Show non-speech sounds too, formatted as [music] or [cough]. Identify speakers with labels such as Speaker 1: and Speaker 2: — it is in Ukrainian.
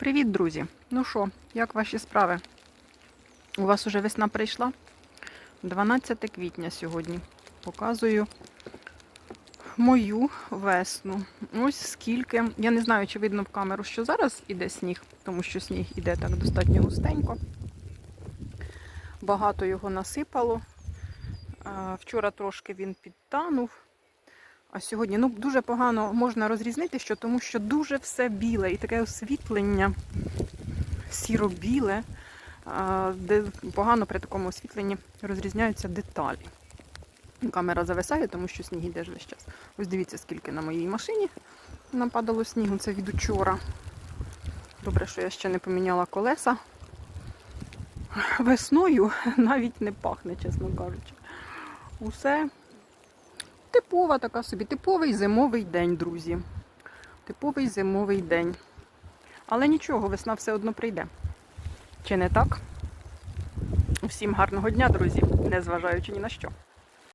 Speaker 1: Привіт, друзі! Ну що, як ваші справи? У вас уже весна прийшла? 12 квітня сьогодні. Показую мою весну. Ось скільки. Я не знаю, чи видно в камеру, що зараз іде сніг, тому що сніг іде так достатньо густенько. Багато його насипало. Вчора трошки він підтанув. А сьогодні ну, дуже погано можна розрізнити, що тому що дуже все біле і таке освітлення сіро-біле, де погано при такому освітленні розрізняються деталі. Камера зависає, тому що сніг іде ж весь час. Ось дивіться, скільки на моїй машині нападало снігу. Це від учора. Добре, що я ще не поміняла колеса. Весною [laughs] навіть не пахне, чесно кажучи. Усе Типова така собі, типовий зимовий день, друзі. Типовий зимовий день. Але нічого, весна все одно прийде. Чи не так? Всім гарного дня, друзі, незважаючи ні на що.